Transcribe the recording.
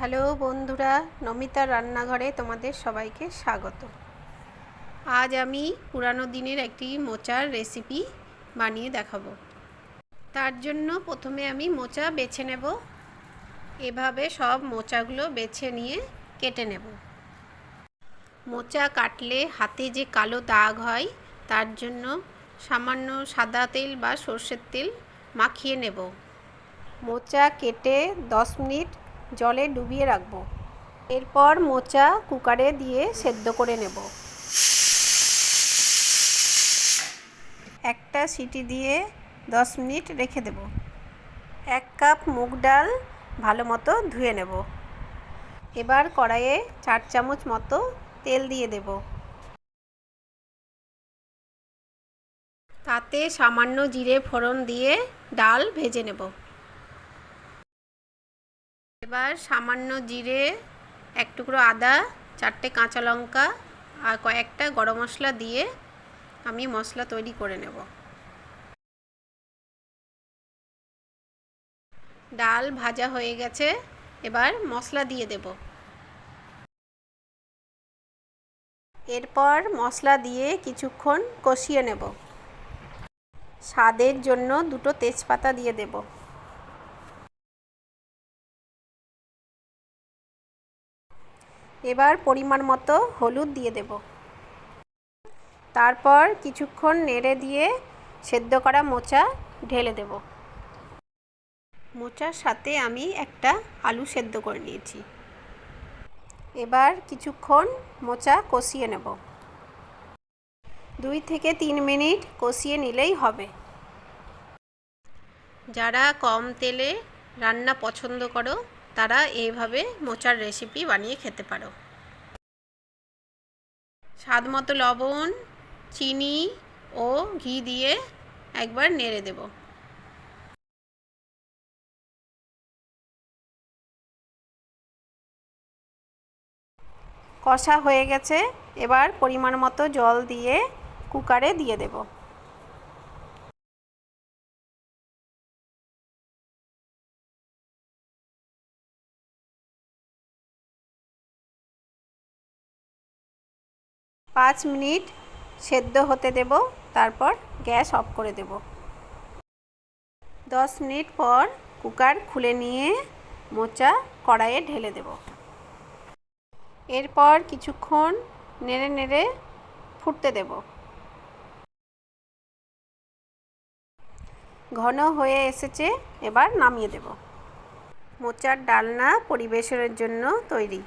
Hello বন্ধুরা নমিতার রান্নাঘরে তোমাদের সবাইকে স্বাগত। আজ আমি পুরানো দিনের একটি মোচার রেসিপি বানিয়ে দেখাবো। তার জন্য প্রথমে আমি মোচা বেছে নেব। এভাবে সব মোচাগুলো বেছে নিয়ে কেটে নেব। মোচা কাটলে হাতে যে কালো দাগ হয়, তার জন্য সামান্য সাদা তেল বা সর্ষের তেল মাখিয়ে নেব। মোচা কেটে দশ মিনিট জলে ডুবিয়ে রাখব। এরপর মোচা কুকারে দিয়ে সেদ্ধ করে নেব। একটা সিটি দিয়ে দশ মিনিট রেখে দেব। এক কাপ মুগ ডাল ভালো মতো ধুয়ে নেব। এবার কড়াইয়ে চার চামচ মতো তেল দিয়ে দেব। তাতে সামান্য জিরে ফোড়ন দিয়ে ডাল ভেজে নেব। এবার সামান্য জিরে, এক টুকরো আদা, চারটে কাঁচা লঙ্কা আর কয়েকটা গরম মশলা দিয়ে আমি মশলা তৈরি করে নেব। ডাল ভাজা হয়ে গেছে, এবার মশলা দিয়ে দেব। এরপর মশলা দিয়ে কিছুক্ষণ কষিয়ে নেব। স্বাদের জন্য দুটো তেজপাতা দিয়ে দেবো। এবার পরিমাণ মতো হলুদ দিয়ে দেব। তারপর কিছুক্ষণ নেড়ে দিয়ে সেদ্ধ করা মোচা ঢেলে দেব। মোচার সাথে আমি একটা আলু সেদ্ধ করে নিয়েছি। এবার কিছুক্ষণ মোচা কষিয়ে নেব। দুই থেকে তিন মিনিট কষিয়ে নিলেই হবে। যারা কম তেলে রান্না পছন্দ করো তারা এইভাবে মোচার রেসিপি বানিয়ে খেতে পারো। স্বাদ মতো লবণ, চিনি ও ঘি দিয়ে একবার নেড়ে দেব। কষা হয়ে গেছে। এবার পরিমাণ মতো জল দিয়ে কুকারে দিয়ে দেবো। পাঁচ মিনিট সেদ্ধ হতে দেব, তারপর গ্যাস অফ করে দেব। দশ মিনিট পর কুকার খুলে নিয়ে মোচা কড়াইয়ে ঢেলে দেব। এরপর কিছুক্ষণ নেড়ে নেড়ে ফুটতে দেব। ঘন হয়ে এসেছে, এবার নামিয়ে দেব। মোচার ডালনা পরিবেশনের জন্য তৈরি।